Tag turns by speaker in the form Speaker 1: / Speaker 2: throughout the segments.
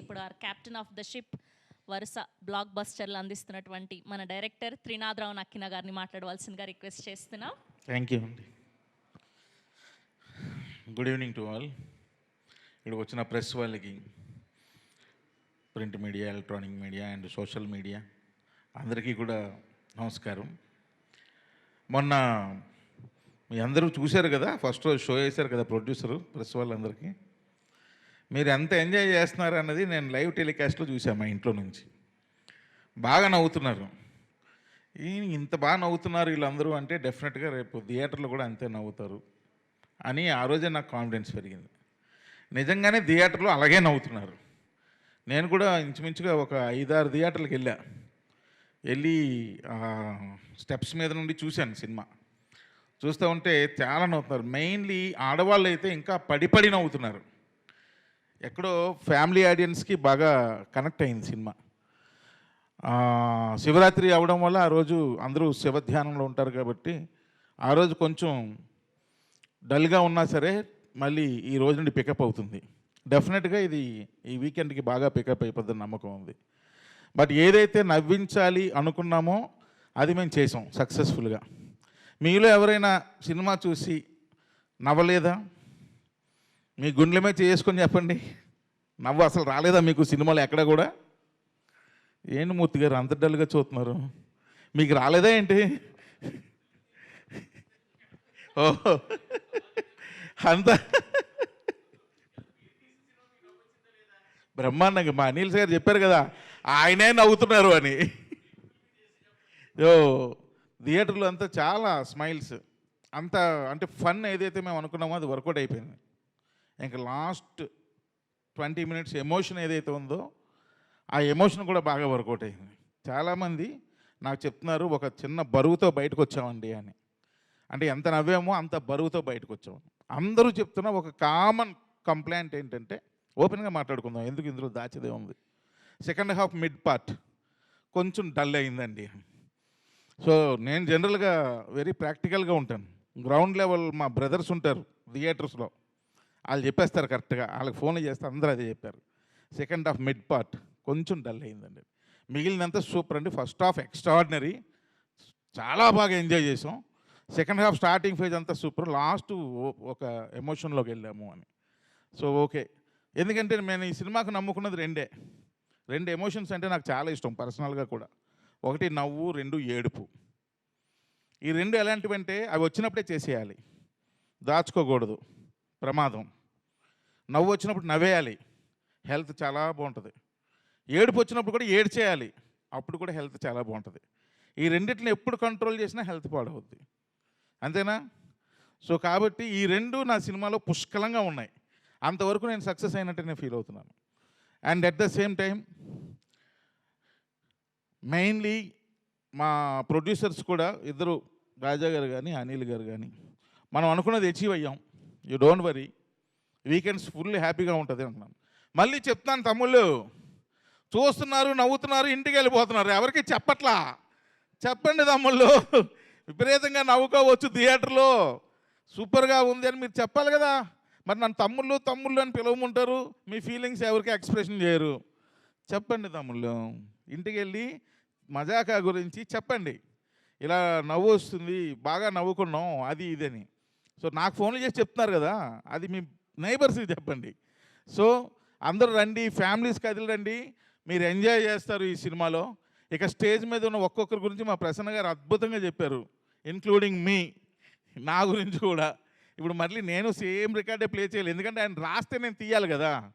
Speaker 1: ఇప్పుడు our captain of the ship వరుస బ్లాక్ బస్టర్లు అందిస్తున్నటువంటి మన డైరెక్టర్ త్రినాథరావు నక్కిన గారిని మాట్లాడవలసిందిగా రిక్వెస్ట్ చేస్తున్నాం.
Speaker 2: థ్యాంక్ యూ అండి గుడ్ ఈవినింగ్ టు ఆల్ ఇక్కడ వచ్చిన ప్రెస్ వాళ్ళకి print media electronic media and social media అందరికీ కూడా నమస్కారం. మొన్న మీ అందరూ చూశారు కదా ఫస్ట్ రోజు షో వేశారు కదా ప్రొడ్యూసరు ప్రెస్ వాళ్ళందరికీ. మీరు ఎంత ఎంజాయ్ చేస్తున్నారు అన్నది నేను లైవ్ టెలికాస్ట్లో చూశాను మా ఇంట్లో నుంచి. బాగా నవ్వుతున్నారు. ఇంత బాగా నవ్వుతున్నారు వీళ్ళందరూ అంటే డెఫినెట్గా రేపు థియేటర్లో కూడా అంతే నవ్వుతారు అని ఆ రోజే నాకు కాన్ఫిడెన్స్ పెరిగింది. నిజంగానే థియేటర్లో అలాగే నవ్వుతున్నారు. నేను కూడా ఇంచుమించుగా ఒక ఐదారు థియేటర్లకు వెళ్ళా. వెళ్ళి స్టెప్స్ మీద నుండి చూశాను సినిమా. చూస్తూ ఉంటే చాలా నవ్వుతున్నారు. మెయిన్లీ ఆడవాళ్ళు అయితే ఇంకా పడిపడి నవ్వుతున్నారు. ఎక్కడో ఫ్యామిలీ ఆడియన్స్కి బాగా కనెక్ట్ అయింది సినిమా. శివరాత్రి అవడం వల్ల ఆ రోజు అందరూ శివధ్యానంలో ఉంటారు కాబట్టి ఆ రోజు కొంచెం డల్గా ఉన్నా సరే మళ్ళీ ఈ రోజు నుండి పికప్ అవుతుంది. డెఫినెట్గా ఇది ఈ వీకెండ్కి బాగా పికప్ అయిపోద్దని నమ్మకం ఉంది. బట్ ఏదైతే నవ్వించాలి అనుకున్నామో అది మేము చేసాం సక్సెస్ఫుల్గా మీలో ఎవరైనా సినిమా చూసి నవ్వలేదా? మీ గుండెలమే చేసుకొని చెప్పండి. నవ్వు అసలు రాలేదా మీకు సినిమాలు ఎక్కడ కూడా? ఏంటి మూర్తి గారు అంత డల్గా చూస్తున్నారు? మీకు రాలేదా ఏంటి? ఓ. అంత. బ్రహ్మాండంగా మా అనిల్ గారు చెప్పారు కదా ఆయనే నవ్వుతున్నారు అని. యో థియేటర్లో అంతా చాలా స్మైల్స్. అంత అంటే ఫన్ ఏదైతే మేము అనుకున్నామో అది వర్కౌట్ అయిపోయింది. ఇంకా లాస్ట్ ట్వంటీ మినిట్స్ ఎమోషన్ ఏదైతే ఉందో ఆ ఎమోషన్ కూడా బాగా వర్కౌట్ అయింది. చాలామంది నాకు చెప్తున్నారు ఒక చిన్న బరువుతో బయటకు వచ్చామండి అని. అంటే ఎంత నవ్వామో అంత బరువుతో బయటకు వచ్చాము అందరూ చెప్తున్న ఒక కామన్ కంప్లైంట్ ఏంటంటే ఓపెన్గా మాట్లాడుకుందాం ఎందుకు ఇందులో దాచేదే ఉంది? సెకండ్ హాఫ్ మిడ్ పార్ట్ కొంచెం డల్ అయిందండి. సో నేను జనరల్గా వెరీ ప్రాక్టికల్గా ఉంటాను. గ్రౌండ్ లెవెల్ మా బ్రదర్స్ ఉంటారు థియేటర్స్లో. వాళ్ళు చెప్పేస్తారు కరెక్ట్గా. వాళ్ళకి ఫోన్లు చేస్తే అందరూ అదే చెప్పారు. సెకండ్ హాఫ్ మిడ్ పార్ట్ కొంచెం డల్ అయిందండి. మిగిలినంత సూపర్ అండి. ఫస్ట్ హాఫ్ ఎక్స్ట్రాడినరీ చాలా బాగా ఎంజాయ్ చేసాం. సెకండ్ హాఫ్ స్టార్టింగ్ ఫేజ్ అంతా సూపర్. లాస్ట్ ఒక ఎమోషన్లోకి వెళ్ళాము అని. So okay. ఎందుకంటే నేను ఈ సినిమాకు నమ్ముకున్నది రెండే. రెండు ఎమోషన్స్ అంటే నాకు చాలా ఇష్టం పర్సనల్గా కూడా. ఒకటి నవ్వు రెండు ఏడుపు. ఈ రెండు ఎలాంటివంటే అవి వచ్చినప్పుడే చేసేయాలి. దాచుకోకూడదు. ప్రమాదం. నవ్వు వచ్చినప్పుడు నవ్వేయాలి. హెల్త్ చాలా బాగుంటుంది. ఏడుపు వచ్చినప్పుడు కూడా ఏడు చేయాలి అప్పుడు కూడా హెల్త్ చాలా బాగుంటుంది. ఈ రెండింటిని ఎప్పుడు కంట్రోల్ చేసినా హెల్త్ పాడవుద్ది. అంతేనా? సో కాబట్టి ఈ రెండు నా సినిమాలో పుష్కలంగా ఉన్నాయి. అంతవరకు నేను సక్సెస్ అయినట్టు నేను ఫీల్ అవుతున్నాను. And at the same time mainly మా ప్రొడ్యూసర్స్ కూడా ఇద్దరు రాజా గారు కానీ అనిల్ గారు కానీ మనం అనుకున్నది అచీవ్ అయ్యాం. You don't worry weekends full హ్యాపీగా ఉంటుంది అంటున్నాను. మళ్ళీ చెప్తాను తమ్ముళ్ళు చూస్తున్నారు నవ్వుతున్నారు ఇంటికి వెళ్ళిపోతున్నారు. ఎవరికి చెప్పట్లా? చెప్పండి తమ్ముళ్ళు. విపరీతంగా నవ్వుకోవచ్చు థియేటర్లో. సూపర్గా ఉంది అని మీరు చెప్పాలి కదా. మరి నన్ను తమ్ముళ్ళు తమ్ముళ్ళు అని పిలవమంటారు. మీ ఫీలింగ్స్ ఎవరికి ఎక్స్ప్రెషన్ చేయరు. చెప్పండి తమ్ముళ్ళు. ఇంటికి వెళ్ళి మజాకా గురించి చెప్పండి. ఇలా నవ్వు వస్తుంది. బాగా నవ్వుకున్నాం. అది ఇదని సో నాకు ఫోన్లు చేసి చెప్తున్నారు కదా అది మీ నైబర్స్కి చెప్పండి. సో అందరూ రండి ఫ్యామిలీస్ కదిలి రండి మీరు ఎంజాయ్ చేస్తారు ఈ సినిమాలో. ఇక స్టేజ్ మీద ఉన్న ఒక్కొక్కరి గురించి మా ప్రసన్న గారు అద్భుతంగా చెప్పారు ఇన్క్లూడింగ్ మీ నా గురించి కూడా. ఇప్పుడు మళ్ళీ నేను సేమ్ రికార్డే ప్లే చేయాలి ఎందుకంటే ఆయన రాస్తే నేను తీయాలి కదా.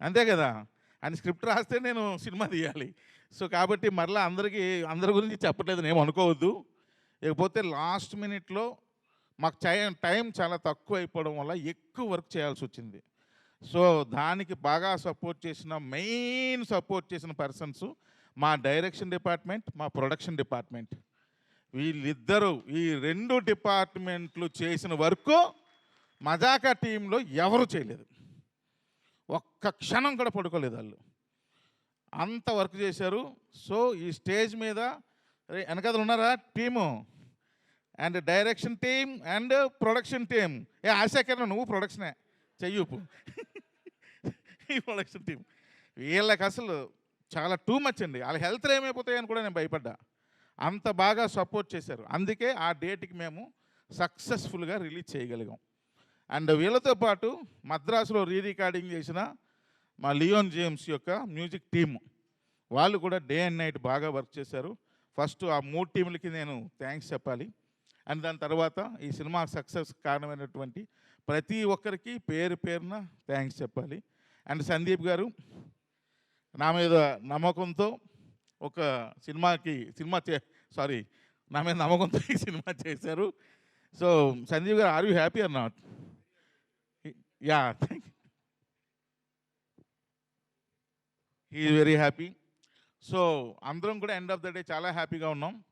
Speaker 2: అంతే కదా ఆయన స్క్రిప్ట్ రాస్తే నేను సినిమా తీయాలి. సో కాబట్టి మరలా అందరికీ అందరి గురించి చెప్పట్లేదు నేను అనుకోవద్దు. ఇకపోతే లాస్ట్ మినిట్లో మాకు టైం టైం చాలా తక్కువ అయిపోవడం వల్ల ఎక్కువ వర్క్ చేయాల్సి వచ్చింది సో దానికి బాగా సపోర్ట్ చేసిన మెయిన్ సపోర్ట్ చేసిన పర్సన్స్ మా డైరెక్షన్ డిపార్ట్మెంట్ మా ప్రొడక్షన్ డిపార్ట్మెంట్. వీళ్ళిద్దరూ ఈ రెండు డిపార్ట్మెంట్లు చేసిన వర్క్ మజాకా టీంలో ఎవరు చేయలేదు. ఒక్క క్షణం కూడా పడుకోలేదు వాళ్ళు. అంత వర్క్ చేశారు. సో ఈ స్టేజ్ మీద వెనకదలు ఉన్నారా team? And direction team and production team ఏ ఆశాకరణ నువ్వు ప్రొడక్షనే చెయ్యూపు ఈ ప్రొడక్షన్ టీం వీళ్ళకి అసలు చాలా టూ మచ్ అండి. వాళ్ళ హెల్త్ ఏమైపోతాయని కూడా నేను భయపడ్డా. అంత బాగా సపోర్ట్ చేశారు. అందుకే ఆ డేట్కి మేము సక్సెస్ఫుల్గా రిలీజ్ చేయగలిగాం. అండ్ వీళ్ళతో పాటు మద్రాసులో రీ రికార్డింగ్ చేసిన మా లియోన్ జేమ్స్ యొక్క మ్యూజిక్ టీమ్ వాళ్ళు కూడా డే అండ్ నైట్ బాగా వర్క్ చేశారు. ఫస్ట్ ఆ మూడు టీంలకి నేను థ్యాంక్స్ చెప్పాలి. అండ్ దాని తర్వాత ఈ సినిమా సక్సెస్ కారణమైనటువంటి ప్రతి ఒక్కరికి పేరు పేరున థ్యాంక్స్ చెప్పాలి. అండ్ సందీప్ గారు నా మీద నమ్మకంతో ఒక సినిమాకి సినిమా చే సారీ నా మీద నమ్మకంతో ఈ సినిమా చేశారు. సో సందీప్ గారు are you happy or not? Yeah thank you. He very happy. So అందరం కూడా ఎండ్ ఆఫ్ ద డే చాలా హ్యాపీగా ఉన్నాం.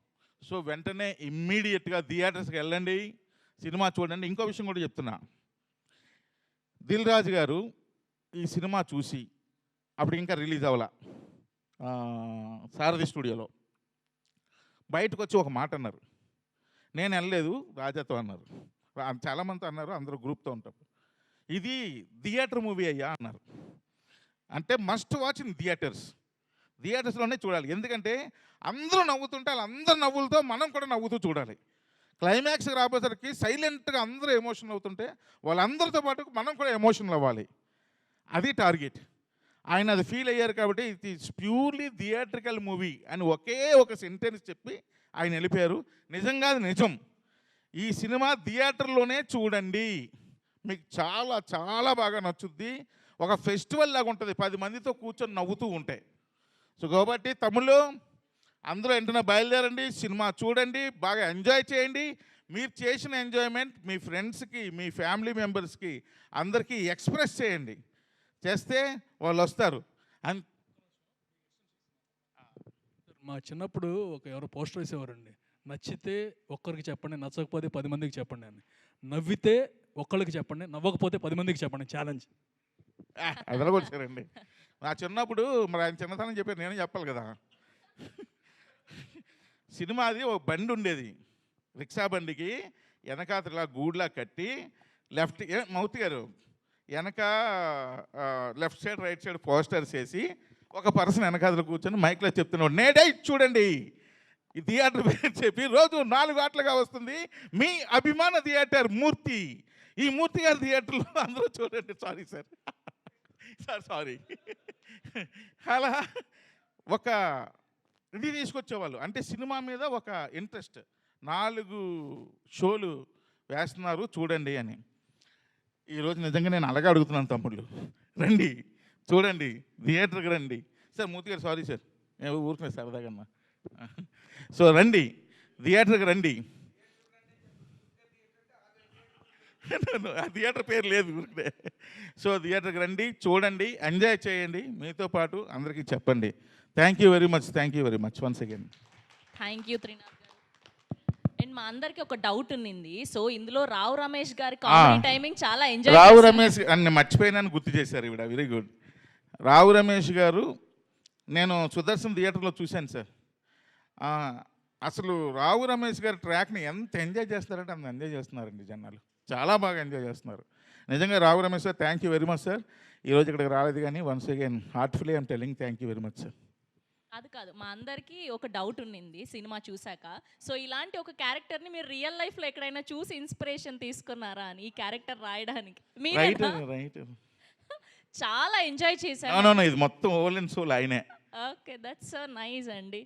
Speaker 2: సో వెంటనే ఇమ్మీడియట్గా థియేటర్స్కి వెళ్ళండి సినిమా చూడండి. ఇంకో విషయం కూడా చెప్తున్నా. దిల్ రాజు గారు ఈ సినిమా చూసి అప్పుడు ఇంకా రిలీజ్ అవ్వాల. సారథి స్టూడియోలో. బయటకు వచ్చి ఒక మాట అన్నారు. నేను వెళ్ళలేదు రాజాతో అన్నారు. చాలామంది అన్నారు అందరూ గ్రూప్తో ఉంటారు. ఇది థియేటర్ మూవీ అయ్యా అన్నారు. అంటే మస్ట్ వాచ్ ఇన్ థియేటర్స్ థియేటర్స్లోనే చూడాలి. ఎందుకంటే అందరూ నవ్వుతుంటే వాళ్ళందరి నవ్వులతో మనం కూడా నవ్వుతూ చూడాలి. క్లైమాక్స్ రాబోసరికి సైలెంట్గా అందరూ ఎమోషన్ అవుతుంటే వాళ్ళందరితో పాటు మనం కూడా ఎమోషనల్ అవ్వాలి. అది టార్గెట్. ఆయన అది ఫీల్ అయ్యారు కాబట్టి ఇది ప్యూర్లీ థియేట్రికల్ మూవీ అని ఒకే ఒక సెంటెన్స్ చెప్పి ఆయన వెళ్ళిపోయారు. నిజంగా అది నిజం. ఈ సినిమా థియేటర్లోనే చూడండి. మీకు చాలా చాలా బాగా నచ్చుద్ది. ఒక ఫెస్టివల్ లాగా ఉంటుంది. పది మందితో కూర్చొని నవ్వుతూ ఉంటాయి సో కాబట్టి తమ్ముళ్ళు అందరూ వెంటనే బయలుదేరండి సినిమా చూడండి బాగా ఎంజాయ్ చేయండి. మీరు చేసిన ఎంజాయ్మెంట్ మీ ఫ్రెండ్స్కి మీ ఫ్యామిలీ మెంబర్స్కి అందరికీ ఎక్స్ప్రెస్ చేయండి. చేస్తే వాళ్ళు వస్తారు. అన్
Speaker 3: మా చిన్నప్పుడు ఒక ఎవరో పోస్టర్ వేసేవారండి. నచ్చితే ఒక్కరికి చెప్పండి నచ్చకపోతే పది మందికి చెప్పండి అని. నవ్వితే ఒక్కరికి చెప్పండి నవ్వకపోతే పది మందికి చెప్పండి ఛాలెంజ్
Speaker 2: అదలగొచ్చారండి నా చిన్నప్పుడు మరి ఆయన చిన్నతనం చెప్పారు నేను చెప్పాలి కదా. సినిమాది ఒక బండి ఉండేది. రిక్షా బండికి వెనకాతలా గూడ్లా కట్టి లెఫ్ట్ మౌత్ గారు వెనక left side right side posters వేసి ఒక పర్సన్ వెనకాతలు కూర్చొని మైక్లో చెప్తున్నాడు నేడే చూడండి. ఈ థియేటర్ పేరు చెప్పి రోజు నాలుగు ఆటలుగా వస్తుంది. మీ అభిమాన థియేటర్ మూర్తి. ఈ మూర్తి గారి థియేటర్లో అందరూ చూడండి. Sorry sir. Sir sorry. అలా ఒక ఇది తీసుకొచ్చేవాళ్ళు. అంటే సినిమా మీద ఒక ఇంట్రెస్ట్. నాలుగు షోలు వేస్తున్నారు చూడండి అని. ఈరోజు నిజంగా నేను అలాగే అడుగుతున్నాను తమ్ముళ్ళు. రండి చూడండి థియేటర్కి రండి. సార్ మూర్తి గారు సారీ సార్. నేను ఊరుకునే సరదాగన్నా సో రండి థియేటర్కి రండి. ఆ థియేటర్ పేరు లేదు ఊరికే. సో థియేటర్కి రండి చూడండి ఎంజాయ్ చేయండి. మీతో పాటు అందరికీ చెప్పండి. Thank you very much thank you very much once again
Speaker 1: thank you Trinath and మా అందరికి ఒక డౌట్ ఉన్నింది. సో ఇందులో రావు రమేష్ గారి కామెడీ టైమింగ్ చాలా ఎంజాయ్
Speaker 2: రావు రమేష్ అన్ని మర్చిపోయినాను గుర్తు చేశారు ఇవిడ వెరీ గుడ్ రావు రమేష్ గారు నేను సుదర్శన్ థియేటర్లో చూశాను సార్. అసలు రావు రమేష్ గారి ట్రాక్ని ఎంత ఎంజాయ్ చేస్తారంటే అంత ఎంజాయ్ చేస్తున్నారండి జనాలు. చాలా బాగా ఎంజాయ్ చేస్తున్నారు. నిజంగా Rao Ramesh sir thank you very much sir ఈరోజు ఇక్కడికి రాలేదు కానీ once again heartfully I'm telling thank you very much sir
Speaker 1: అది కాదు మా అందరికి ఒక డౌట్ ఉన్నింది సినిమా చూసాక సో ఇలాంటి ఒక క్యారెక్టర్ని మీరు రియల్ లైఫ్లో ఎక్కడైనా చూసి ఇన్స్పిరేషన్ తీసుకున్నారా అని ఈ క్యారెక్టర్ రాయడానికి?
Speaker 2: రైట్
Speaker 1: మీరేనా?
Speaker 2: రైట్
Speaker 1: చాలా ఎంజాయ్ చేశారు.
Speaker 2: ఇది మొత్తం ఓల్ అండ్ సోల్ ఆయనే.
Speaker 1: ఓకే దట్స్ సో నైస్ అండి.